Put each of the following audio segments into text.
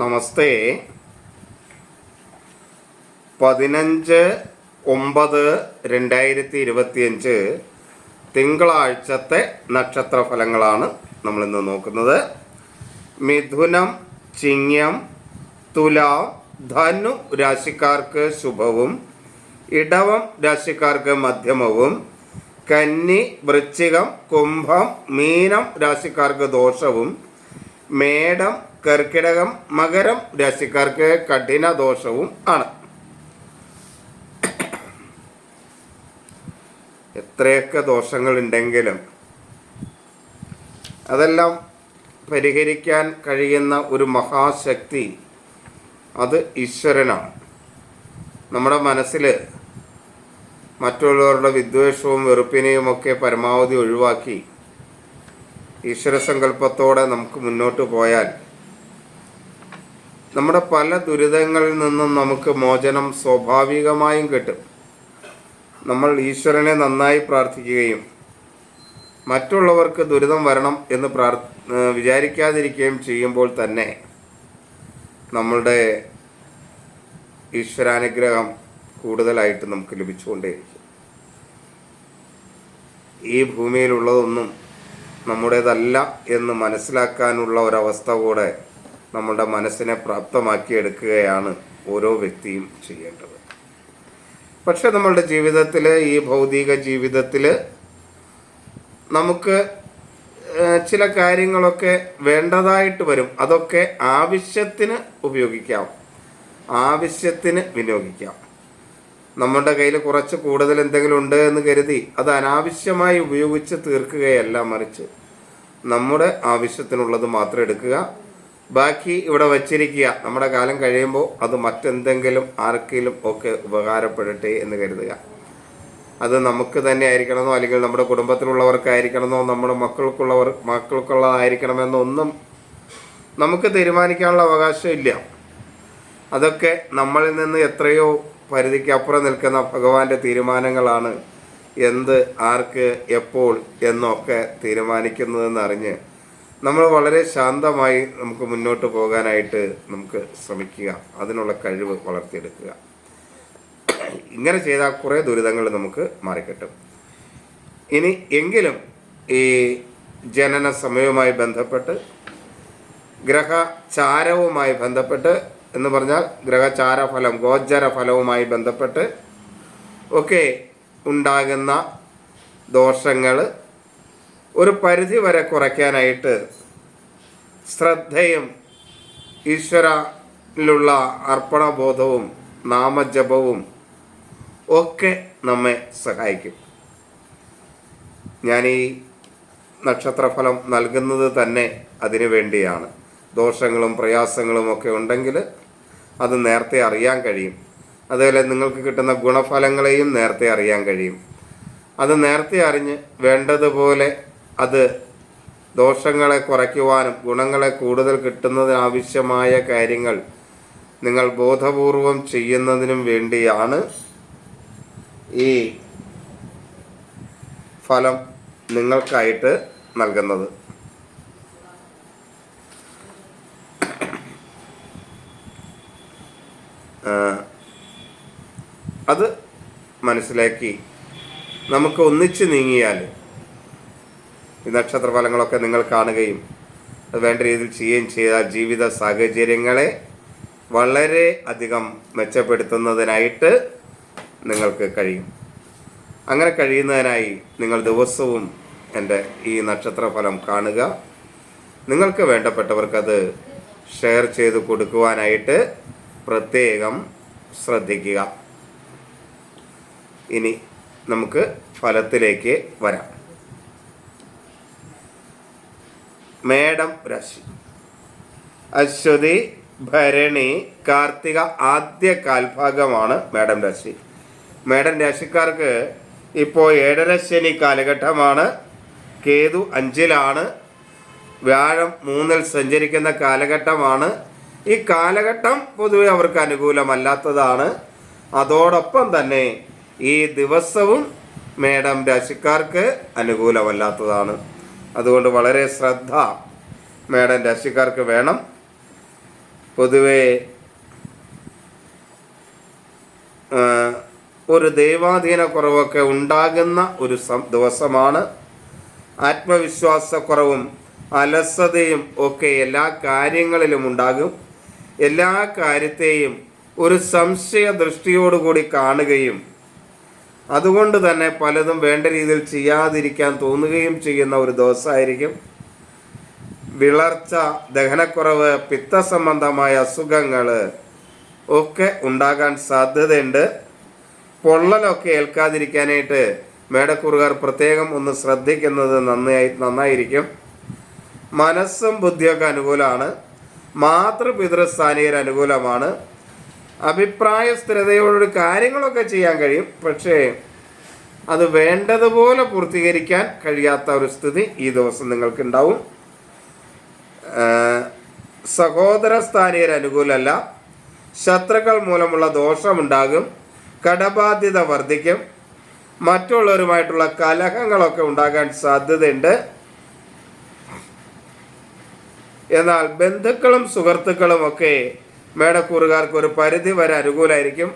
നമസ്തേ. പതിനഞ്ച് ഒമ്പത് രണ്ടായിരത്തി ഇരുപത്തിയഞ്ച് തിങ്കളാഴ്ചത്തെ നക്ഷത്ര ഫലങ്ങളാണ് നമ്മളിന്ന് നോക്കുന്നത്. മിഥുനം ചിങ്ങം തുലാം ധനു രാശിക്കാർക്ക് ശുഭവും ഇടവം രാശിക്കാർക്ക് മധ്യമവും കന്നി വൃശ്ചികം കുംഭം മീനം രാശിക്കാർക്ക് ദോഷവും മേടം കർക്കിടകം മകരം രാശിക്കാർക്ക് കഠിന ദോഷവും ആണ്. എത്രയൊക്കെ ദോഷങ്ങളുണ്ടെങ്കിലും അതെല്ലാം പരിഹരിക്കാൻ കഴിയുന്ന ഒരു മഹാശക്തി അത് ഈശ്വരനാണ്. നമ്മുടെ മനസ്സിൽ മറ്റുള്ളവരുടെ വിദ്വേഷവും വെറുപ്പിനെയും ഒക്കെ പരമാവധി ഒഴിവാക്കി ഈശ്വരസങ്കല്പത്തോടെ നമുക്ക് മുന്നോട്ട് പോയാൽ നമ്മുടെ പല ദുരിതങ്ങളിൽ നിന്നും നമുക്ക് മോചനം സ്വാഭാവികമായും കിട്ടും. നമ്മൾ ഈശ്വരനെ നന്നായി പ്രാർത്ഥിക്കുകയും മറ്റുള്ളവർക്ക് ദുരിതം വരണം എന്ന് പ്രാർ വിചാരിക്കാതിരിക്കുകയും ചെയ്യുമ്പോൾ തന്നെ നമ്മളുടെ ഈശ്വരാനുഗ്രഹം കൂടുതലായിട്ട് നമുക്ക് ലഭിച്ചുകൊണ്ടേയിരിക്കും. ഈ ഭൂമിയിലുള്ളതൊന്നും നമ്മുടേതല്ല എന്ന് മനസ്സിലാക്കാനുള്ള ഒരവസ്ഥ കൂടെ നമ്മളുടെ മനസ്സിനെ പ്രാപ്തമാക്കി എടുക്കുകയാണ് ഓരോ വ്യക്തിയും ചെയ്യേണ്ടത്. പക്ഷെ നമ്മളുടെ ജീവിതത്തിൽ ഈ ഭൗതിക ജീവിതത്തിൽ നമുക്ക് ചില കാര്യങ്ങളൊക്കെ വേണ്ടതായിട്ട് വരും. അതൊക്കെ ആവശ്യത്തിന് ഉപയോഗിക്കാം. ആവശ്യത്തിന് വിനിയോഗിക്കാം. നമ്മുടെ കയ്യിൽ കുറച്ച് കൂടുതൽ എന്തെങ്കിലും ഉണ്ട് എന്ന് കരുതി അത് അനാവശ്യമായി ഉപയോഗിച്ച് തീർക്കുകയല്ല മറിച്ച്. നമ്മുടെ ആവശ്യത്തിനുള്ളത് മാത്രം എടുക്കുക ബാക്കി ഇവിടെ വച്ചിരിക്കുക. നമ്മുടെ കാലം കഴിയുമ്പോൾ അത് മറ്റെന്തെങ്കിലും ആർക്കെങ്കിലും ഒക്കെ ഉപകാരപ്പെടട്ടെ എന്ന് കരുതുക. അത് നമുക്ക് തന്നെ ആയിരിക്കണമെന്നോ അല്ലെങ്കിൽ നമ്മുടെ കുടുംബത്തിലുള്ളവർക്കായിരിക്കണമെന്നോ നമ്മുടെ മക്കൾക്കുള്ളവർ മക്കൾക്കുള്ളതായിരിക്കണമെന്നൊന്നും നമുക്ക് തീരുമാനിക്കാനുള്ള അവകാശമില്ല അതൊക്കെ നമ്മളിൽ നിന്ന് എത്രയോ പരിധിക്ക് അപ്പുറം നിൽക്കുന്ന ഭഗവാന്റെ തീരുമാനങ്ങളാണ് എന്ത് ആർക്ക് എപ്പോൾ എന്നൊക്കെ തീരുമാനിക്കുന്നതെന്ന് അറിഞ്ഞ് നമ്മൾ വളരെ ശാന്തമായി നമുക്ക് മുന്നോട്ട് പോകാനായിട്ട് നമുക്ക് ശ്രമിക്കുക. അതിനുള്ള കഴിവ് വളർത്തിയെടുക്കുക. ഇങ്ങനെ ചെയ്താൽ കുറേ ദുരിതങ്ങൾ നമുക്ക് മാറിക്കിട്ടും. ഇനി എങ്കിലും ഈ ജനന സമയവുമായി ബന്ധപ്പെട്ട് ഗ്രഹചാരവുമായി ബന്ധപ്പെട്ട് എന്ന് പറഞ്ഞാൽ ഗ്രഹചാര ഫലം ഗോചര ഫലവുമായി ബന്ധപ്പെട്ട് ഒക്കെ ഉണ്ടാകുന്ന ദോഷങ്ങൾ ഒരു പരിധി വരെ കുറയ്ക്കാനായിട്ട് ശ്രദ്ധയും ഈശ്വരനിലുള്ള അർപ്പണബോധവും നാമജപവും ഒക്കെ നമ്മെ സഹായിക്കും. ഞാൻ ഈ നക്ഷത്രഫലം നൽകുന്നത് തന്നെ അതിനു വേണ്ടിയാണ്. ദോഷങ്ങളും പ്രയാസങ്ങളും ഒക്കെ ഉണ്ടെങ്കിൽ അത് നേരത്തെ അറിയാൻ കഴിയും. അതുപോലെ നിങ്ങൾക്ക് കിട്ടുന്ന ഗുണഫലങ്ങളെയും നേരത്തെ അറിയാൻ കഴിയും. അത് നേരത്തെ അറിഞ്ഞ് വേണ്ടതുപോലെ അത് ദോഷങ്ങളെ കുറയ്ക്കുവാനും ഗുണങ്ങളെ കൂടുതൽ കിട്ടുന്നതിനാവശ്യമായ കാര്യങ്ങൾ നിങ്ങൾ ബോധപൂർവം ചെയ്യുന്നതിനും വേണ്ടിയാണ് ഈ ഫലം നിങ്ങൾക്കായിട്ട് നൽകുന്നത്. അത് മനസ്സിലാക്കി നമുക്ക് ഒന്നിച്ച് നീങ്ങിയാൽ ഈ നക്ഷത്രഫലങ്ങളൊക്കെ നിങ്ങൾ കാണുകയും അത് വേണ്ട രീതിയിൽ ചെയ്യുകയും ചെയ്താൽ ജീവിത സാഹചര്യങ്ങളെ വളരെ അധികം മെച്ചപ്പെടുത്തുന്നതിനായിട്ട് നിങ്ങൾക്ക് കഴിയും. അങ്ങനെ കഴിയുന്നതിനായി നിങ്ങൾ ദിവസവും എന്റെ ഈ നക്ഷത്രഫലം കാണുക. നിങ്ങൾക്ക് വേണ്ടപ്പെട്ടവർക്കത് ഷെയർ ചെയ്ത് കൊടുക്കുവാനായിട്ട് പ്രത്യേകം ശ്രദ്ധിക്കുക. ഇനി നമുക്ക് ഫലത്തിലേക്ക് വരാം. മേടം രാശി. അശ്വതി ഭരണി കാർത്തിക ആദ്യ കാൽഭാഗമാണ് മേടം രാശി. മേടം രാശിക്കാർക്ക് ഇപ്പോൾ ഏഴര ശനി കാലഘട്ടമാണ്. കേതു അഞ്ചിലാണ്. വ്യാഴം മൂന്നിൽ സഞ്ചരിക്കുന്ന കാലഘട്ടമാണ്. ഈ കാലഘട്ടം പൊതുവെ അവർക്ക് അനുകൂലമല്ലാത്തതാണ്. അതോടൊപ്പം തന്നെ ഈ ദിവസവും മേടം രാശിക്കാർക്ക് അനുകൂലമല്ലാത്തതാണ്. അതുകൊണ്ട് വളരെ ശ്രദ്ധ മേഡം രാശിക്കാർക്ക് വേണം. പൊതുവെ ഒരു ദൈവാധീന കുറവൊക്കെ ഉണ്ടാകുന്ന ഒരു ദിവസമാണ്. ആത്മവിശ്വാസക്കുറവും അലസതയും ഒക്കെ എല്ലാ കാര്യങ്ങളിലും ഉണ്ടാകും. എല്ലാ കാര്യത്തെയും ഒരു സംശയ ദൃഷ്ടിയോടുകൂടി കാണുകയും അതുകൊണ്ട് തന്നെ പലതും വേണ്ട രീതിയിൽ ചെയ്യാതിരിക്കാൻ തോന്നുകയും ചെയ്യുന്ന ഒരു ദിവസമായിരിക്കും. വിളർച്ച ദഹനക്കുറവ് പിത്തസംബന്ധമായ അസുഖങ്ങൾ ഒക്കെ ഉണ്ടാകാൻ സാധ്യതയുണ്ട്. പൊള്ളലൊക്കെ ഏൽക്കാതിരിക്കാനായിട്ട് മേടക്കുറുകാർ പ്രത്യേകം ഒന്ന് ശ്രദ്ധിക്കുന്നത് നന്നായി നന്നായിരിക്കും. മനസ്സും ബുദ്ധിയൊക്കെ അനുകൂലമാണ്. മാതൃപിതൃസ്ഥാനീയർ അനുകൂലമാണ്. അഭിപ്രായ സ്ഥിരതയോടൊരു കാര്യങ്ങളൊക്കെ ചെയ്യാൻ കഴിയും. പക്ഷേ അത് വേണ്ടതുപോലെ പൂർത്തീകരിക്കാൻ കഴിയാത്ത ഒരു സ്ഥിതി ഈ ദിവസം നിങ്ങൾക്കുണ്ടാവും. സഹോദര സ്ഥാനീയർ അനുകൂലമല്ല. ശത്രുക്കൾ മൂലമുള്ള ദോഷമുണ്ടാകും. കടബാധ്യത വർദ്ധിക്കും. മറ്റുള്ളവരുമായിട്ടുള്ള കലഹങ്ങളൊക്കെ ഉണ്ടാകാൻ സാധ്യതയുണ്ട്. എന്നാൽ ബന്ധുക്കളും സുഹൃത്തുക്കളും ഒക്കെ മേടക്കൂറുകാർക്ക് ഒരു പരിധി വരെ അനുകൂലമായിരിക്കും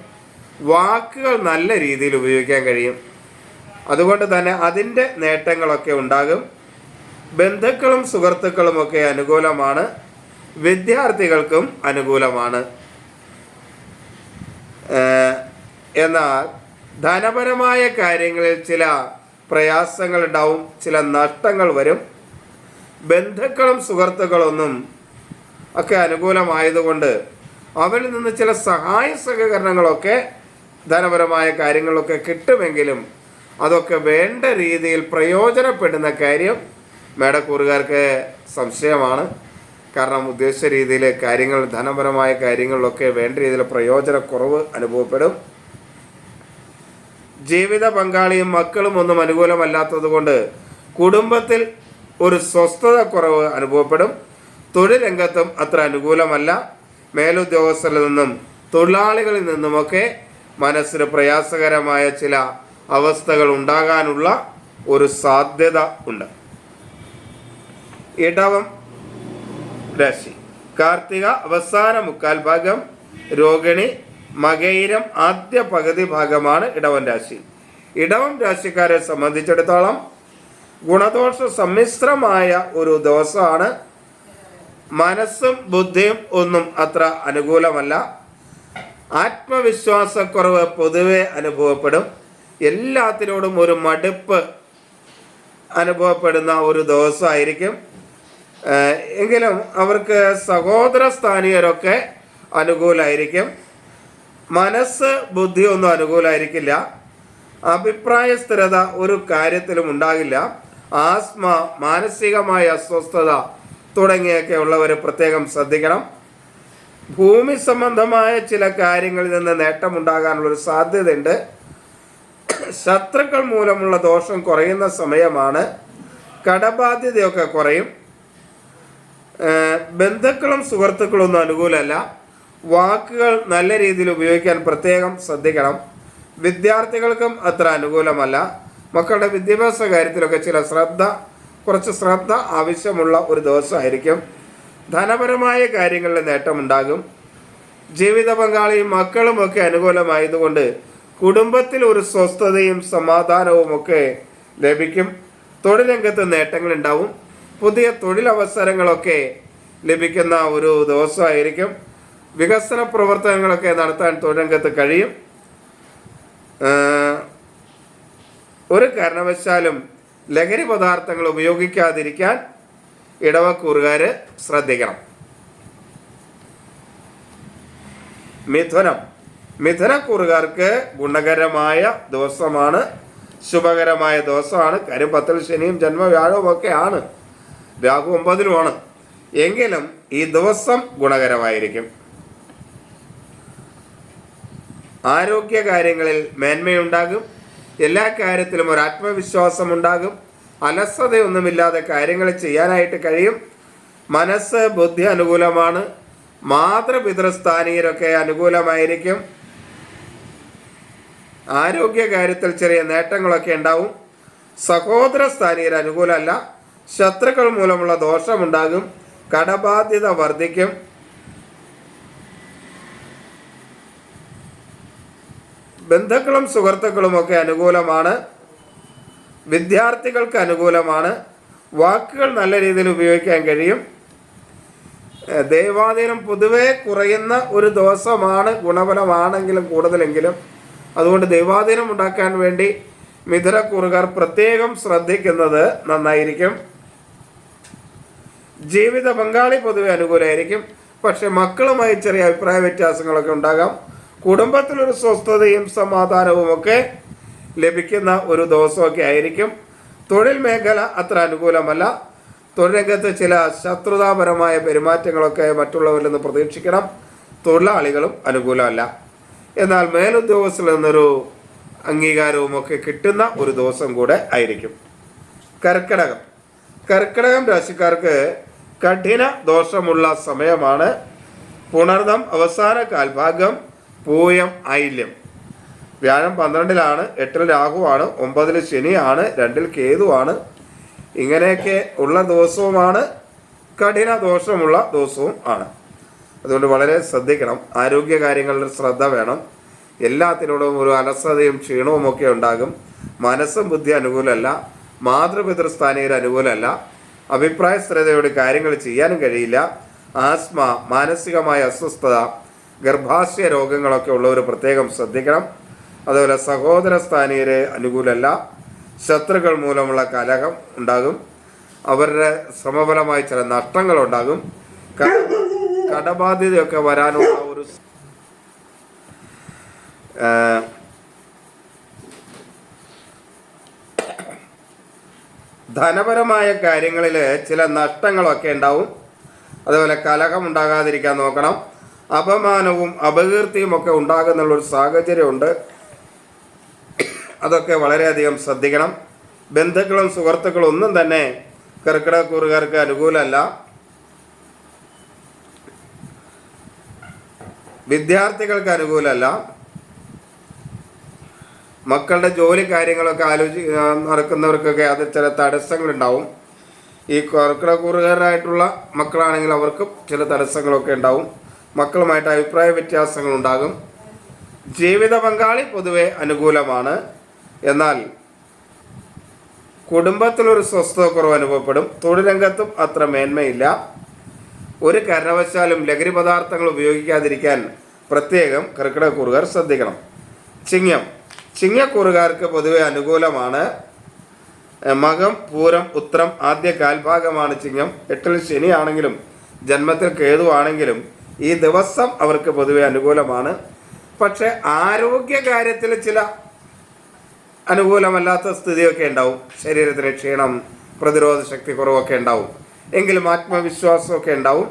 വാക്കുകൾ നല്ല രീതിയിൽ ഉപയോഗിക്കാൻ കഴിയും. അതുകൊണ്ട് തന്നെ അതിന്റെ നേട്ടങ്ങളൊക്കെ ഉണ്ടാകും. ബന്ധുക്കളും സുഹൃത്തുക്കളും ഒക്കെ അനുകൂലമാണ്. വിദ്യാർത്ഥികൾക്കും അനുകൂലമാണ്. എന്നാൽ ധനപരമായ കാര്യങ്ങളിൽ ചില പ്രയാസങ്ങൾ ഉണ്ടാവും ചില നഷ്ടങ്ങൾ വരും. ബന്ധുക്കളും സുഹൃത്തുക്കളൊന്നും ഒക്കെ അനുകൂലമായതുകൊണ്ട് അവരിൽ നിന്ന് ചില സഹായ സഹകരണങ്ങളൊക്കെ ധനപരമായ കാര്യങ്ങളൊക്കെ കിട്ടുമെങ്കിലും അതൊക്കെ വേണ്ട രീതിയിൽ പ്രയോജനപ്പെടുന്ന കാര്യം മേടക്കൂറുകാർക്ക് സംശയമാണ്. കാരണം ഉദ്ദേശിച്ച രീതിയിൽ കാര്യങ്ങൾ ധനപരമായ കാര്യങ്ങളിലൊക്കെ വേണ്ട രീതിയിൽ പ്രയോജനക്കുറവ് അനുഭവപ്പെടും. ജീവിത പങ്കാളിയും മക്കളും ഒന്നും അനുകൂലമല്ലാത്തതുകൊണ്ട് കുടുംബത്തിൽ ഒരു സ്വസ്ഥത കുറവ് അനുഭവപ്പെടും. തൊഴിൽ രംഗത്തും അത്ര അനുകൂലമല്ല. മേലുദ്യോഗസ്ഥരിൽ നിന്നും തൊഴിലാളികളിൽ നിന്നുമൊക്കെ മനസ്സിന് പ്രയാസകരമായ ചില അവസ്ഥകൾ ഉണ്ടാകാനുള്ള ഒരു സാധ്യത ഉണ്ട്. ഇടവം രാശി. കാർത്തിക അവസാന മുക്കാൽ ഭാഗം രോഹിണി മകയിരം ആദ്യ പകുതി ഭാഗമാണ് ഇടവം രാശി. ഇടവം രാശിക്കാരെ സംബന്ധിച്ചിടത്തോളം ഗുണദോഷ സമ്മിശ്രമായ ഒരു ദിവസമാണ് മനസ്സും ബുദ്ധിയും ഒന്നും അത്ര അനുകൂലമല്ല. ആത്മവിശ്വാസക്കുറവ് പൊതുവെ അനുഭവപ്പെടും. എല്ലാത്തിനോടും ഒരു മടുപ്പ് അനുഭവപ്പെടുന്ന ഒരു ദിവസമായിരിക്കും. എങ്കിലും അവർക്ക് സഹോദര സ്ഥാനീയരൊക്കെ അനുകൂലമായിരിക്കും മനസ്സ് ബുദ്ധി ഒന്നും അനുകൂലമായിരിക്കില്ല അഭിപ്രായ സ്ഥിരത ഒരു കാര്യത്തിലും ഉണ്ടാകില്ല. ആസ്മ മാനസികമായ അസ്വസ്ഥത തുടങ്ങിയൊക്കെ ഉള്ളവർ പ്രത്യേകം ശ്രദ്ധിക്കണം. ഭൂമി സംബന്ധമായ ചില കാര്യങ്ങളിൽ നിന്ന് നേട്ടമുണ്ടാകാനുള്ളൊരു സാധ്യതയുണ്ട്. ശത്രുക്കൾ മൂലമുള്ള ദോഷം കുറയുന്ന സമയമാണ് കടബാധ്യതയൊക്കെ കുറയും. ബന്ധുക്കളും സുഹൃത്തുക്കളും ഒന്നും അനുകൂലമല്ല. വാക്കുകൾ നല്ല രീതിയിൽ ഉപയോഗിക്കാൻ പ്രത്യേകം ശ്രദ്ധിക്കണം. വിദ്യാർത്ഥികൾക്കും അത്ര അനുകൂലമല്ല. മക്കളുടെ വിദ്യാഭ്യാസ കാര്യത്തിലൊക്കെ ചില ശ്രദ്ധ കുറച്ച് ശ്രദ്ധ ആവശ്യമുള്ള ഒരു ദിവസമായിരിക്കും. ധനപരമായ കാര്യങ്ങളിൽ നേട്ടമുണ്ടാകും. ജീവിത പങ്കാളിയും മക്കളും ഒക്കെ അനുകൂലമായതുകൊണ്ട് കുടുംബത്തിൽ ഒരു സ്വസ്ഥതയും സമാധാനവും ഒക്കെ ലഭിക്കും. തൊഴിൽ രംഗത്ത് നേട്ടങ്ങളുണ്ടാവും പുതിയ തൊഴിലവസരങ്ങളൊക്കെ ലഭിക്കുന്ന ഒരു ദിവസമായിരിക്കും. വികസന പ്രവർത്തനങ്ങളൊക്കെ നടത്താൻ തൊഴിലംഗത്ത് കഴിയും. ഒരു കാരണവശാലും ലഹരി പദാർത്ഥങ്ങൾ ഉപയോഗിക്കാതിരിക്കാൻ ഇടവക്കൂറുകാർ ശ്രദ്ധിക്കണം. മിഥുനം. മിഥുനക്കൂറുകാർക്ക് ഗുണകരമായ ദിവസമാണ് ശുഭകരമായ ദിവസമാണ്. കാര്യം പത്തിൽ ശനിയും ജന്മവ്യാഴവും ഒക്കെ ആണ്. രാഹു ഒമ്പതിലുമാണ്. എങ്കിലും ഈ ദിവസം ഗുണകരമായിരിക്കും. ആരോഗ്യ കാര്യങ്ങളിൽ മേന്മയുണ്ടാകും. എല്ലാ കാര്യത്തിലും ഒരു ആത്മവിശ്വാസം ഉണ്ടാകും. അലസതയൊന്നുമില്ലാതെ കാര്യങ്ങൾ ചെയ്യാനായിട്ട് കഴിയും. മനസ്സ് ബുദ്ധി അനുകൂലമാണ്. മാതൃപിതൃസ്ഥാനീയരൊക്കെ അനുകൂലമായിരിക്കും. ആരോഗ്യ കാര്യത്തിൽ ചെറിയ നേട്ടങ്ങളൊക്കെ ഉണ്ടാവും. സഹോദര സ്ഥാനീയർ അനുകൂലമല്ല. ശത്രുക്കൾ മൂലമുള്ള ദോഷമുണ്ടാകും. കടബാധ്യത വർദ്ധിക്കും. ബന്ധുക്കളും സുഹൃത്തുക്കളും ഒക്കെ അനുകൂലമാണ്. വിദ്യാർത്ഥികൾക്ക് അനുകൂലമാണ്. വാക്കുകൾ നല്ല രീതിയിൽ ഉപയോഗിക്കാൻ കഴിയും. ദൈവാധീനം പൊതുവെ കുറയുന്ന ഒരു ദോഷമാണ് ഗുണഫലമാണെങ്കിലും കൂടുതലെങ്കിലും. അതുകൊണ്ട് ദൈവാധീനം ഉണ്ടാക്കാൻ വേണ്ടി മിഥുനക്കുറുകാർ പ്രത്യേകം ശ്രദ്ധിക്കുന്നത് നന്നായിരിക്കും. ജീവിത പങ്കാളി പൊതുവെ അനുകൂലമായിരിക്കും. പക്ഷെ മക്കളുമായി ചെറിയ അഭിപ്രായ വ്യത്യാസങ്ങളൊക്കെ ഉണ്ടാകാം. കുടുംബത്തിലൊരു സ്വസ്ഥതയും സമാധാനവും ഒക്കെ ലഭിക്കുന്ന ഒരു ദിവസമൊക്കെ ആയിരിക്കും. തൊഴിൽ മേഖല അത്ര അനുകൂലമല്ല. തൊഴിൽ രംഗത്ത് ചില ശത്രുതാപരമായ പെരുമാറ്റങ്ങളൊക്കെ മറ്റുള്ളവരിൽ നിന്ന് പ്രതീക്ഷിക്കണം. തൊഴിലാളികളും അനുകൂലമല്ല. എന്നാൽ മേലുദ്യോഗസ്ഥരിൽ നിന്നൊരു അംഗീകാരവും ഒക്കെ കിട്ടുന്ന ഒരു ദിവസം കൂടെ ആയിരിക്കും. കർക്കിടകം. കർക്കിടകം രാശിക്കാർക്ക് കഠിന ദോഷമുള്ള സമയമാണ്. പുണർദം അവസാന കാൽഭാഗം പൂയം ഐല്യം വ്യാഴം പന്ത്രണ്ടിലാണ് എട്ടിൽ രാഹുവാണ് ഒമ്പതിൽ ശനിയാണ് രണ്ടിൽ കേതുവാണ്. ഇങ്ങനെയൊക്കെ ഉള്ള ദിവസവുമാണ് കഠിന ദോഷമുള്ള ദിവസവും ആണ്. അതുകൊണ്ട് വളരെ ശ്രദ്ധിക്കണം. ആരോഗ്യ കാര്യങ്ങളിൽ ശ്രദ്ധ വേണം. എല്ലാത്തിനോടും ഒരു അലസതയും ക്ഷീണവും ഒക്കെ ഉണ്ടാകും. മനസ്സും ബുദ്ധി അനുകൂലമല്ല. മാതൃപിതൃസ്ഥാനീയർ അനുകൂലമല്ല. അഭിപ്രായ സ്ഥിരതയോട് കാര്യങ്ങൾ ചെയ്യാനും കഴിയില്ല. ആസ്മ മാനസികമായ അസ്വസ്ഥത ഗർഭാശയ രോഗങ്ങളൊക്കെ ഉള്ളവർ പ്രത്യേകം ശ്രദ്ധിക്കണം. അതുപോലെ സഹോദര സ്ഥാനീയര് അനുകൂലമല്ല. ശത്രുക്കൾ മൂലമുള്ള കലഹം ഉണ്ടാകും. അവരുടെ ശ്രമഫലമായി ചില നഷ്ടങ്ങൾ ഉണ്ടാകും. കടബാധ്യതയൊക്കെ വരാനുള്ള ഒരു ധനപരമായ കാര്യങ്ങളിൽ ചില നഷ്ടങ്ങളൊക്കെ ഉണ്ടാവും. അതുപോലെ കലഹം ഉണ്ടാകാതിരിക്കാൻ നോക്കണം. അപമാനവും അപകീർത്തിയും ഒക്കെ ഒരു സാഹചര്യമുണ്ട്. അതൊക്കെ വളരെയധികം ശ്രദ്ധിക്കണം. ബന്ധുക്കളും സുഹൃത്തുക്കളും ഒന്നും തന്നെ കർക്കിടകൂറുകാർക്ക് അനുകൂലമല്ല. വിദ്യാർത്ഥികൾക്ക് അനുകൂലമല്ല. മക്കളുടെ ജോലി കാര്യങ്ങളൊക്കെ ആലോചി നടക്കുന്നവർക്കൊക്കെ അത് ചില തടസ്സങ്ങളുണ്ടാവും. ഈ കർക്കിടകൂറുകാരായിട്ടുള്ള മക്കളാണെങ്കിൽ അവർക്കും ചില തടസ്സങ്ങളൊക്കെ ഉണ്ടാവും. മക്കളുമായിട്ട് അഭിപ്രായ വ്യത്യാസങ്ങൾ ഉണ്ടാകും ജീവിത പങ്കാളി പൊതുവെ അനുകൂലമാണ്. എന്നാൽ കുടുംബത്തിലൊരു സ്വസ്ഥതക്കുറവ് അനുഭവപ്പെടും. തൊഴിൽ രംഗത്തും അത്ര മേന്മയില്ല. ഒരു കാരണവശാലും ലഹരി പദാർത്ഥങ്ങൾ ഉപയോഗിക്കാതിരിക്കാൻ പ്രത്യേകം കർക്കിടകക്കൂറുകാർ ശ്രദ്ധിക്കണം. ചിങ്ങം. ചിങ്ങക്കൂറുകാർക്ക് പൊതുവെ അനുകൂലമാണ്. മകം പൂരം ഉത്രം ആദ്യ കാൽഭാഗമാണ് ചിങ്ങം. എട്ടിൽ ശനിയാണെങ്കിലും ജന്മത്തിൽ കേതുവാണെങ്കിലും ഈ ദിവസം അവർക്ക് പൊതുവെ അനുകൂലമാണ്. പക്ഷേ ആരോഗ്യ കാര്യത്തിൽ ചില അനുകൂലമല്ലാത്ത സ്ഥിതിയൊക്കെ ഉണ്ടാവും. ശരീരത്തിലെ ക്ഷീണം പ്രതിരോധ ശക്തി കുറവൊക്കെ ഉണ്ടാവും. എങ്കിലും ആത്മവിശ്വാസമൊക്കെ ഉണ്ടാവും.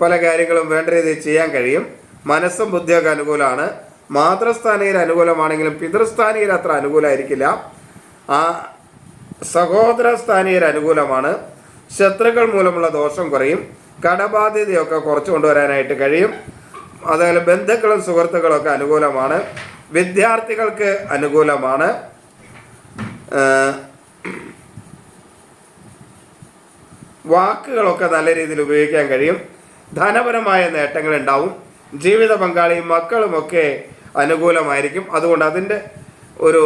പല കാര്യങ്ങളും വേണ്ട രീതിയിൽ ചെയ്യാൻ കഴിയും. മനസ്സും ബുദ്ധിയൊക്കെ അനുകൂലമാണ്. മാതൃസ്ഥാനയിൽ അനുകൂലമാണെങ്കിലും പിതൃസ്ഥാനയിൽ അത്ര അനുകൂലമായിരിക്കില്ല. ആ സഹോദര സ്ഥാനീയർ അനുകൂലമാണ്. ശത്രുക്കൾ മൂലമുള്ള ദോഷം കുറയും. കടബാധ്യതയൊക്കെ കുറച്ചു കൊണ്ടുവരാനായിട്ട് കഴിയും. അതുപോലെ ബന്ധുക്കളും സുഹൃത്തുക്കളും ഒക്കെ അനുകൂലമാണ്. വിദ്യാർത്ഥികൾക്ക് അനുകൂലമാണ്. വാക്കുകളൊക്കെ നല്ല രീതിയിൽ ഉപയോഗിക്കാൻ കഴിയും. ധനപരമായ നേട്ടങ്ങൾ ഉണ്ടാവും ജീവിത പങ്കാളിയും മക്കളുമൊക്കെ അനുകൂലമായിരിക്കും. അതുകൊണ്ട് അതിന്റെ ഒരു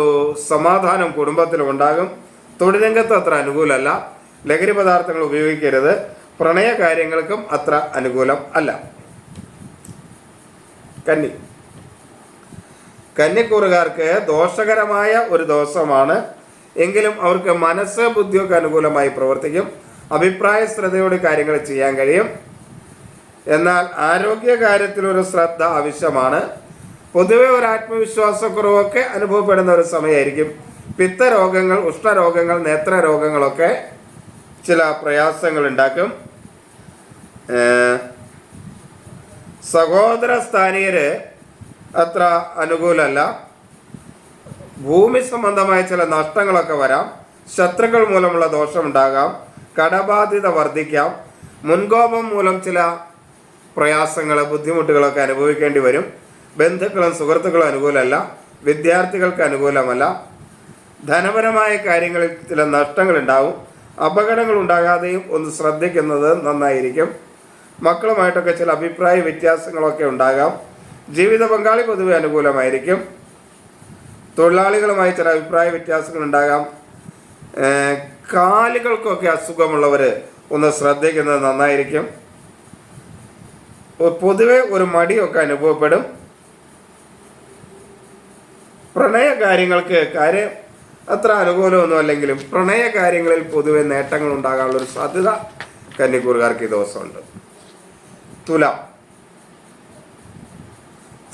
സമാധാനം കുടുംബത്തിലും ഉണ്ടാകും തൊഴിലംഗത്ത് അത്ര അനുകൂലമല്ല. ലഹരി പദാർത്ഥങ്ങൾ ഉപയോഗിക്കരുത്. പ്രണയ കാര്യങ്ങൾക്കും അത്ര അനുകൂലം അല്ല. കന്നി. കന്നിക്കൂറുകാർക്ക് ദോഷകരമായ ഒരു ദോഷമാണ് എങ്കിലും അവർക്ക് മനസ്സ് ബുദ്ധിയൊക്കെ അനുകൂലമായി പ്രവർത്തിക്കും. അഭിപ്രായ ശ്രദ്ധയോടെ കാര്യങ്ങൾ ചെയ്യാൻ കഴിയും. എന്നാൽ ആരോഗ്യ കാര്യത്തിൽ ഒരു ശ്രദ്ധ ആവശ്യമാണ്. പൊതുവെ ഒരു ആത്മവിശ്വാസക്കുറവൊക്കെ അനുഭവപ്പെടുന്ന ഒരു സമയമായിരിക്കും. പിത്തരോഗങ്ങൾ ഉഷ്ണരോഗങ്ങൾ നേത്രരോഗങ്ങളൊക്കെ ചില പ്രയാസങ്ങൾ ഉണ്ടാക്കും. സഹോദര സ്ഥാനീയര് അത്ര അനുകൂലമല്ല ഭൂമി സംബന്ധമായ ചില നഷ്ടങ്ങളൊക്കെ വരാം. ശത്രുക്കൾ മൂലമുള്ള ദോഷമുണ്ടാകാം. കടബാധ്യത വർദ്ധിക്കാം. മുൻകോപം മൂലം ചില പ്രയാസങ്ങൾ ബുദ്ധിമുട്ടുകളൊക്കെ അനുഭവിക്കേണ്ടി വരും. ബന്ധുക്കളും സുഹൃത്തുക്കളും അനുകൂലമല്ല. വിദ്യാർത്ഥികൾക്ക് അനുകൂലമല്ല. ധനപരമായ കാര്യങ്ങളിൽ ചില നഷ്ടങ്ങൾ ഉണ്ടാവും അപകടങ്ങൾ ഉണ്ടാകാതെയും ഒന്ന് ശ്രദ്ധിക്കുന്നത് നന്നായിരിക്കും. മക്കളുമായിട്ടൊക്കെ ചില അഭിപ്രായ വ്യത്യാസങ്ങളൊക്കെ ഉണ്ടാകാം. ജീവിത പങ്കാളി പൊതുവെ അനുകൂലമായിരിക്കും. തൊഴിലാളികളുമായി ചില അഭിപ്രായ വ്യത്യാസങ്ങൾ ഉണ്ടാകാം. കാലുകൾക്കൊക്കെ അസുഖമുള്ളവർ ഒന്ന് ശ്രദ്ധിക്കുന്നത് നന്നായിരിക്കും. പൊതുവെ ഒരു മടിയൊക്കെ അനുഭവപ്പെടും. പ്രണയ കാര്യങ്ങൾക്ക് കാര്യം അത്ര അനുകൂലമൊന്നും അല്ലെങ്കിലും പ്രണയ കാര്യങ്ങളിൽ പൊതുവെ നേട്ടങ്ങൾ ഉണ്ടാകാനുള്ളൊരു സാധ്യത കന്നിക്കൂറുകാർക്ക് ഈ ദിവസമുണ്ട്. തുലാം.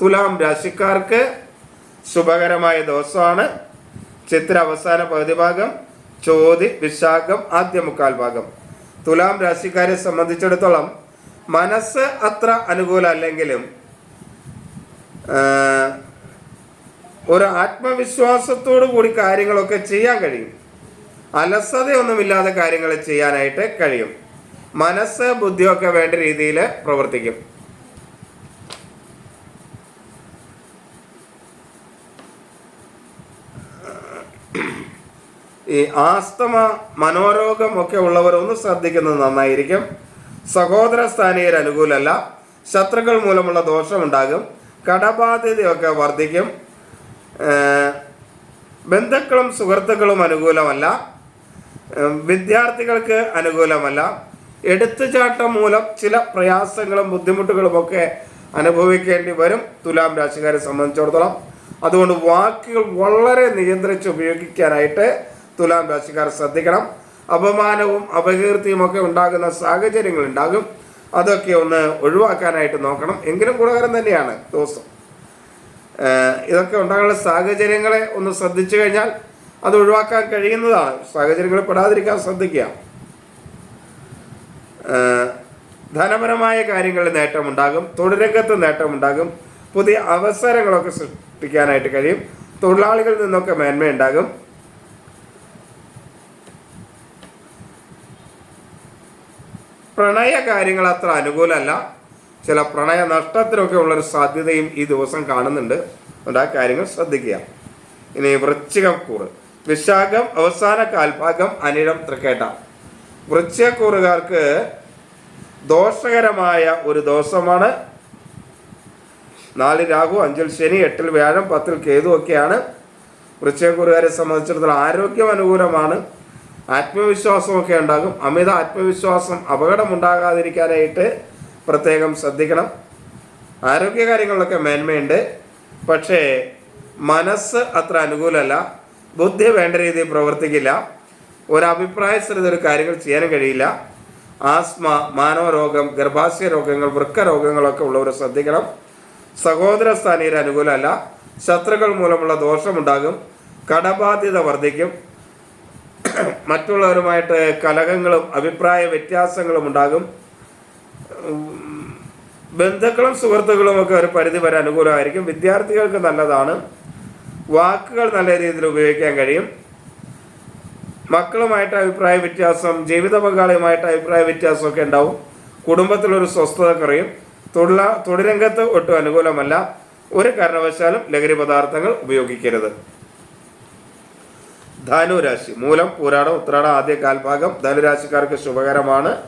തുലാം രാശിക്കാർക്ക് ശുഭകരമായ ദിവസമാണ്. ചിത്ര അവസാന പകുതി ഭാഗം ചോതി വിശാഖം ആദ്യ മുക്കാൽ ഭാഗം. തുലാം രാശിക്കാരെ സംബന്ധിച്ചിടത്തോളം മനസ്സ് അത്ര അനുകൂല അല്ലെങ്കിലും ഒരു ആത്മവിശ്വാസത്തോടു കൂടി കാര്യങ്ങളൊക്കെ ചെയ്യാൻ കഴിയും. അലസതയൊന്നുമില്ലാതെ കാര്യങ്ങൾ ചെയ്യാനായിട്ട് കഴിയും. മനസ്സ് ബുദ്ധിയൊക്കെ വേണ്ട രീതിയിൽ പ്രവർത്തിക്കും. ഈ ആസ്തമ മനോരോഗം ഒക്കെ ഉള്ളവർ ഒന്ന് ശ്രദ്ധിക്കുന്നത് നന്നായിരിക്കും. സഹോദര സ്ഥാനീയർ അനുകൂലമല്ല ശത്രുക്കൾ മൂലമുള്ള ദോഷമുണ്ടാകും കടബാധ്യതയൊക്കെ വർദ്ധിക്കും. ബന്ധുക്കളും സുഹൃത്തുക്കളും അനുകൂലമല്ല. വിദ്യാർത്ഥികൾക്ക് അനുകൂലമല്ല. എടുത്തുചാട്ടം മൂലം ചില പ്രയാസങ്ങളും ബുദ്ധിമുട്ടുകളും ഒക്കെ അനുഭവിക്കേണ്ടി വരും. തുലാം രാശിക്കാരെ സംബന്ധിച്ചിടത്തോളം. അതുകൊണ്ട് വാക്കുകൾ വളരെ നിയന്ത്രിച്ച് ഉപയോഗിക്കാനായിട്ട് തുലാം രാശിക്കാർ ശ്രദ്ധിക്കണം. അപമാനവും അപകീർത്തിയും ഒക്കെ ഉണ്ടാകുന്ന സാഹചര്യങ്ങൾ ഉണ്ടാകും. അതൊക്കെ ഒന്ന് ഒഴിവാക്കാനായിട്ട് നോക്കണം. എങ്കിലും ഗുണകരം തന്നെയാണ് ദിവസം. ഇതൊക്കെ ഉണ്ടാകാനുള്ള സാഹചര്യങ്ങളെ ഒന്ന് ശ്രദ്ധിച്ചു കഴിഞ്ഞാൽ അത് ഒഴിവാക്കാൻ കഴിയുന്നതാണ്. സാഹചര്യങ്ങളിൽ പെടാതിരിക്കാൻ ശ്രദ്ധിക്കുക. ധനപരമായ കാര്യങ്ങളിൽ നേട്ടമുണ്ടാകും തൊഴിലരംഗത്ത് നേട്ടമുണ്ടാകും പുതിയ അവസരങ്ങളൊക്കെ സൃഷ്ടിക്കാനായിട്ട് കഴിയും തൊഴിലാളികളിൽ നിന്നൊക്കെ മേന്മയുണ്ടാകും. പ്രണയ കാര്യങ്ങൾ അത്ര അനുകൂലമല്ല. ചില പ്രണയ നഷ്ടത്തിനൊക്കെ ഉള്ളൊരു സാധ്യതയും ഈ ദിവസം കാണുന്നുണ്ട്. അതുകൊണ്ട് ആ കാര്യങ്ങൾ ശ്രദ്ധിക്കുക. ഇനി വൃശ്ചികം കൂറ് വിശാഖം അവസാന കാൽഭാഗം അനിഴം തൃക്കേട്ട. വൃശ്ചികക്കൂറുകാർക്ക് ദോഷകരമായ ഒരു ദോഷമാണ് നാല് രാഹു അഞ്ചിൽ ശനി എട്ടിൽ വ്യാഴം പത്തിൽ കേതു ഒക്കെയാണ്. വൃശ്ചികക്കൂറുകാരെ സംബന്ധിച്ചിടത്തോളം ആരോഗ്യം അനുകൂലമാണ്. ആത്മവിശ്വാസമൊക്കെ ഉണ്ടാകും. അമിത ആത്മവിശ്വാസം അപകടമുണ്ടാകാതിരിക്കാനായിട്ട് പ്രത്യേകം ശ്രദ്ധിക്കണം. ആരോഗ്യ ആരോഗ്യകാര്യങ്ങളിലൊക്കെ മേന്മയുണ്ട്. പക്ഷേ മനസ്സ് അത്ര അനുകൂലമല്ല. ബുദ്ധി വേണ്ട രീതിയിൽ പ്രവർത്തിക്കില്ല. ഒരു സ്ഥലത്ത് ഒരു കാര്യങ്ങൾ ചെയ്യാനും കഴിയില്ല. ആസ്മ മാനവരോഗം ഗർഭാശയ രോഗങ്ങൾ വൃക്ക രോഗങ്ങളൊക്കെ ഉള്ളവർ ശ്രദ്ധിക്കണം. സഹോദര സ്ഥാനീയർ അനുകൂലമല്ല. ശത്രുക്കൾ മൂലമുള്ള ദോഷമുണ്ടാകും. കടബാധ്യത വർദ്ധിക്കും. മറ്റുള്ളവരുമായിട്ട് കലഹങ്ങളും അഭിപ്രായ വ്യത്യാസങ്ങളും ഉണ്ടാകും. ബന്ധുക്കളും സുഹൃത്തുക്കളും ഒക്കെ ഒരു പരിധി വരെ അനുകൂലമായിരിക്കും. വിദ്യാർത്ഥികൾക്ക് നല്ലതാണ്. വാക്കുകൾ നല്ല രീതിയിൽ ഉപയോഗിക്കാൻ കഴിയും. മക്കളുമായിട്ട് അഭിപ്രായ വ്യത്യാസം ജീവിത പങ്കാളിയുമായിട്ട് അഭിപ്രായ വ്യത്യാസമൊക്കെ ഉണ്ടാവും. കുടുംബത്തിലൊരു സ്വസ്ഥത കുറയും. തൊഴില തൊഴിലംഗത്ത് ഒട്ടും അനുകൂലമല്ല. ഒരു കാരണവശാലും ലഹരി പദാർത്ഥങ്ങൾ ഉപയോഗിക്കരുത്. ധനുരാശി. മൂലം പൂരാടം ഉത്രാടം ആദ്യ കാൽഭാഗം ധനുരാശിക്കാർക്ക് ശുഭകരമാണ്.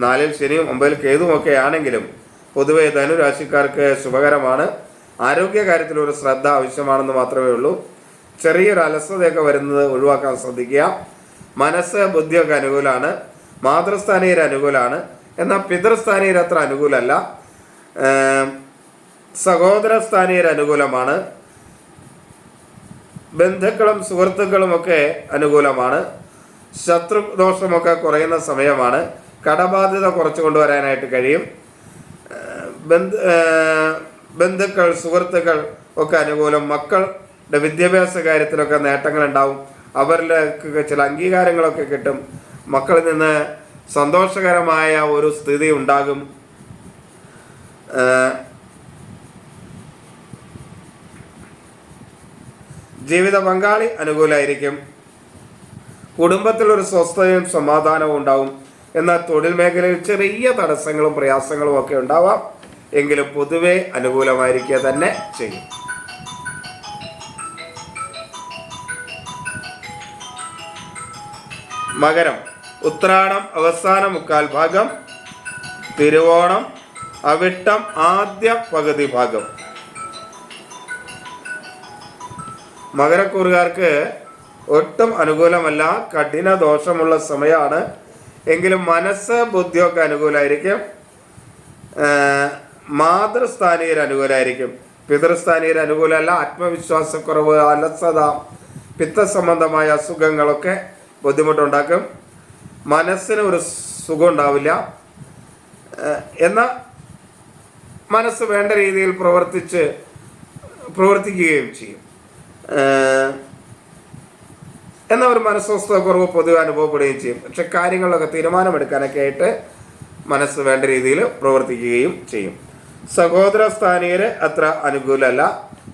നാലിൽ ശനിയും ഒമ്പതിൽ കേതുമൊക്കെ ആണെങ്കിലും പൊതുവെ ധനുരാശിക്കാർക്ക് ശുഭകരമാണ്. ആരോഗ്യകാര്യത്തിൽ ഒരു ശ്രദ്ധ ആവശ്യമാണെന്ന് മാത്രമേ ഉള്ളൂ. ചെറിയൊരു അലസതയൊക്കെ വരുന്നത് ഒഴിവാക്കാൻ ശ്രദ്ധിക്കുക. മനസ്സ് ബുദ്ധിയൊക്കെ അനുകൂലമാണ് മാതൃസ്ഥാനീയർ അനുകൂലമാണ് എന്നാൽ പിതൃസ്ഥാനീയർ അത്ര അനുകൂലമല്ല സഹോദര സ്ഥാനീയർ അനുകൂലമാണ്. ബന്ധുക്കളും സുഹൃത്തുക്കളും ഒക്കെ അനുകൂലമാണ്. ശത്രുദോഷമൊക്കെ കുറയുന്ന സമയമാണ്. കടബാധ്യത കുറച്ച് കൊണ്ടുവരാനായിട്ട് കഴിയും. ബന്ധു ബന്ധുക്കൾ സുഹൃത്തുക്കൾ ഒക്കെ അനുകൂലം. മക്കളുടെ വിദ്യാഭ്യാസ കാര്യത്തിലൊക്കെ നേട്ടങ്ങൾ ഉണ്ടാവും അവരിലേക്ക് ചില അംഗീകാരങ്ങളൊക്കെ കിട്ടും. മക്കളിൽ നിന്ന് സന്തോഷകരമായ ഒരു സ്ഥിതി ഉണ്ടാകും. ജീവിത പങ്കാളി അനുകൂലമായിരിക്കും കുടുംബത്തിൽ ഒരു സ്വസ്ഥതയും സമാധാനവും ഉണ്ടാവും. എന്നാൽ തൊഴിൽ മേഖലയിൽ ചെറിയ തടസ്സങ്ങളും പ്രയാസങ്ങളും ഒക്കെ ഉണ്ടാവാം. എങ്കിലും പൊതുവെ അനുകൂലമായിരിക്കുക തന്നെ ചെയ്യും. മകരം. ഉത്രാടം അവസാന മുക്കാൽ ഭാഗം. തിരുവോണം അവിട്ടം ആദ്യ പകുതി ഭാഗം. മകരക്കൂറുകാർക്ക് ഒട്ടും അനുകൂലമല്ല. കഠിന ദോഷമുള്ള സമയമാണ്. എങ്കിലും മനസ്സ് ബുദ്ധിയൊക്കെ അനുകൂലമായിരിക്കും മാതൃസ്ഥാനീയർ അനുകൂലമായിരിക്കും പിതൃസ്ഥാനീയർ അനുകൂലമല്ല. ആത്മവിശ്വാസക്കുറവ് അലസത പിത്തസംബന്ധമായ അസുഖങ്ങളൊക്കെ ബുദ്ധിമുട്ടുണ്ടാക്കും. മനസ്സിന് ഒരു സുഖം ഉണ്ടാവില്ല എന്ന എന്നാൽ മനസ്സ് വേണ്ട രീതിയിൽ പ്രവർത്തിച്ച് പ്രവർത്തിക്കുകയും ചെയ്യും. എന്ന ഒരു കുറവ് പൊതുവെ അനുഭവപ്പെടുകയും ചെയ്യും. പക്ഷെ കാര്യങ്ങളിലൊക്കെ തീരുമാനമെടുക്കാനൊക്കെ ആയിട്ട് മനസ്സ് വേണ്ട രീതിയിൽ പ്രവർത്തിക്കുകയും ചെയ്യും. സഹോദര സ്ഥാനീയര് അത്ര അനുകൂലമല്ല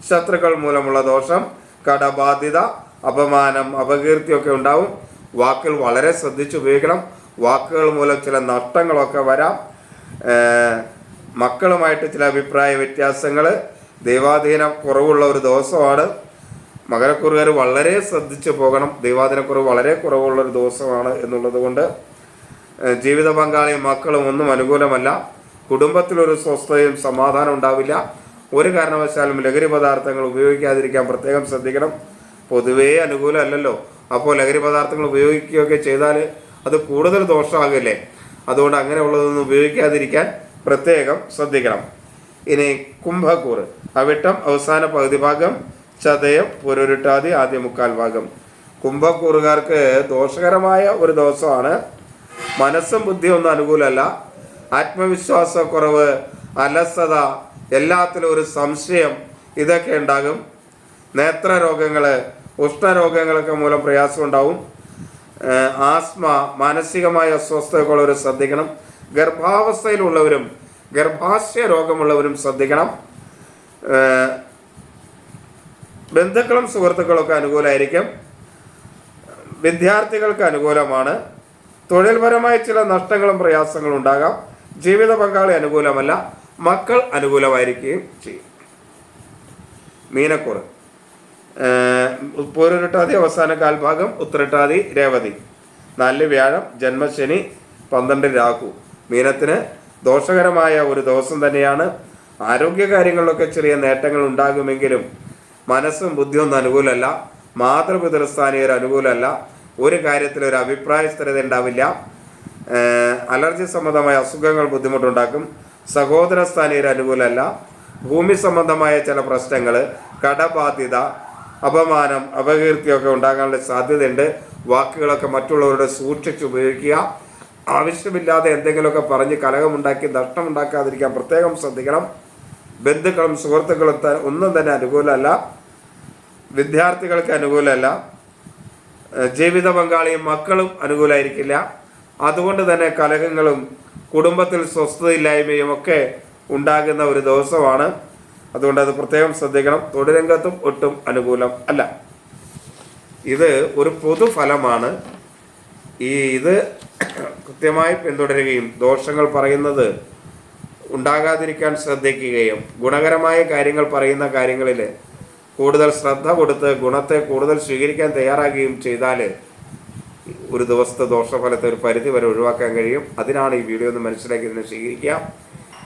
ശത്രുക്കൾ മൂലമുള്ള ദോഷം കടബാധ്യത അപമാനം അപകീർത്തിയൊക്കെ ഉണ്ടാവും. വാക്കുകൾ വളരെ ശ്രദ്ധിച്ച് ഉപയോഗിക്കണം. വാക്കുകൾ മൂലം ചില നഷ്ടങ്ങളൊക്കെ വരാം. മക്കളുമായിട്ട് ചില അഭിപ്രായ വ്യത്യാസങ്ങൾ ദൈവാധീനം കുറവുള്ള ഒരു ദിവസമാണ്. മകരക്കുറുകാർ വളരെ ശ്രദ്ധിച്ചു പോകണം. ദൈവാധീനക്കുറവ് വളരെ കുറവുള്ള ഒരു ദിവസമാണ് എന്നുള്ളത് കൊണ്ട് ജീവിത പങ്കാളിയും മക്കളും ഒന്നും അനുകൂലമല്ല. കുടുംബത്തിലൊരു സ്വസ്ഥതയും സമാധാനം ഉണ്ടാവില്ല. ഒരു കാരണവശാലും ലഹരി പദാർത്ഥങ്ങൾ ഉപയോഗിക്കാതിരിക്കാൻ പ്രത്യേകം ശ്രദ്ധിക്കണം. പൊതുവേ അനുകൂലമല്ലല്ലോ. അപ്പോൾ ലഹരി പദാർത്ഥങ്ങൾ ഉപയോഗിക്കുകയൊക്കെ ചെയ്താൽ അത് കൂടുതൽ ദോഷമാകില്ലേ? അതുകൊണ്ട് അങ്ങനെയുള്ളതൊന്നും ഉപയോഗിക്കാതിരിക്കാൻ പ്രത്യേകം ശ്രദ്ധിക്കണം. ഇനി കുംഭക്കൂറ്. അവിട്ടം അവസാന പകുതി ഭാഗം ചതയം പുരുരുട്ടാതി ആദ്യ മുക്കാൽ ഭാഗം. കുംഭക്കൂറുകാർക്ക് ദോഷകരമായ ഒരു ദിവസമാണ്. മനസ്സും ബുദ്ധിയും ഒന്നും അനുകൂലമല്ല. ആത്മവിശ്വാസക്കുറവ് അലസത എല്ലാത്തിലും ഒരു സംശയം ഇതൊക്കെ ഉണ്ടാകും. നേത്രരോഗങ്ങൾ ഉഷ്ണരോഗങ്ങളൊക്കെ മൂലം പ്രയാസം ഉണ്ടാവും ആസ്മ മാനസികമായ അസ്വസ്ഥതകളൊരു ശ്രദ്ധിക്കണം. ഗർഭാവസ്ഥയിലുള്ളവരും ഗർഭാശയ രോഗമുള്ളവരും ശ്രദ്ധിക്കണം. ബന്ധുക്കളും സുഹൃത്തുക്കളൊക്കെ അനുകൂലമായിരിക്കും വിദ്യാർത്ഥികൾക്ക് അനുകൂലമാണ്. തൊഴിൽപരമായ ചില നഷ്ടങ്ങളും പ്രയാസങ്ങളും ഉണ്ടാകാം. ജീവിത പങ്കാളി അനുകൂലമല്ല. മക്കൾ അനുകൂലമായിരിക്കുകയും ചെയ്യും. മീനക്കുറ്. പൂരുരുട്ടാതി അവസാന കാൽഭാഗം ഉത്തരട്ടാതി രേവതി. നാല് വ്യാഴം ജന്മശനി പന്ത്രണ്ട് രാഹു. മീനത്തിന് ദോഷകരമായ ഒരു ദിവസം തന്നെയാണ്. ആരോഗ്യ കാര്യങ്ങളിലൊക്കെ ചെറിയ നേട്ടങ്ങൾ ഉണ്ടാകുമെങ്കിലും മനസ്സും ബുദ്ധിയൊന്നും അനുകൂലമല്ല. മാതൃപിതൃസ്ഥാനീയർ അനുകൂലമല്ല. ഒരു കാര്യത്തിൽ ഒരു അഭിപ്രായ സ്ഥിരത ഉണ്ടാവില്ല. അലർജി സംബന്ധമായ അസുഖങ്ങൾ ബുദ്ധിമുട്ടുണ്ടാക്കും. സഹോദര സ്ഥാനീയർ അനുകൂലമല്ല. ഭൂമി സംബന്ധമായ ചില പ്രശ്നങ്ങൾ കടബാധ്യത അപമാനം അപകീർത്തിയൊക്കെ ഉണ്ടാകാനുള്ള സാധ്യതയുണ്ട്. വാക്കുകളൊക്കെ മറ്റുള്ളവരുടെ സൂക്ഷിച്ച് ഉപയോഗിക്കുക. ആവശ്യമില്ലാതെ എന്തെങ്കിലുമൊക്കെ പറഞ്ഞ് കലഹമുണ്ടാക്കി നഷ്ടമുണ്ടാക്കാതിരിക്കാൻ പ്രത്യേകം ശ്രദ്ധിക്കണം. ബന്ധുക്കളും സുഹൃത്തുക്കളും ഒന്നും തന്നെ അനുകൂലമല്ല. വിദ്യാർത്ഥികൾക്ക് അനുകൂലമല്ല. ജീവിത പങ്കാളിയും മക്കളും അനുകൂലമായിരിക്കില്ല. അതുകൊണ്ട് തന്നെ കലഹങ്ങളും കുടുംബത്തിൽ സ്വസ്ഥതയില്ലായ്മയും ഒക്കെ ഉണ്ടാകുന്ന ഒരു ദിവസമാണ്. അതുകൊണ്ട് അത് പ്രത്യേകം ശ്രദ്ധിക്കണം. തൊഴിലംഗത്തും ഒട്ടും അനുകൂലം അല്ല. ഇത് ഒരു പൊതുഫലമാണ്. ഈ ഇത് കൃത്യമായി പിന്തുടരുകയും ദോഷങ്ങൾ പറയുന്നത് ഉണ്ടാകാതിരിക്കാൻ ശ്രദ്ധിക്കുകയും ഗുണകരമായ കാര്യങ്ങൾ പറയുന്ന കാര്യങ്ങളിൽ കൂടുതൽ ശ്രദ്ധ കൊടുത്ത് ഗുണത്തെ കൂടുതൽ സ്വീകരിക്കാൻ തയ്യാറാകുകയും ചെയ്താൽ ഒരു ദിവസത്തെ ദോഷഫലത്തെ ഒരു പരിധി വരെ ഒഴിവാക്കാൻ കഴിയും. അതിനാണ് ഈ വീഡിയോ ഒന്ന് മനസ്സിലാക്കി ഇതിനെ സ്വീകരിക്കുക.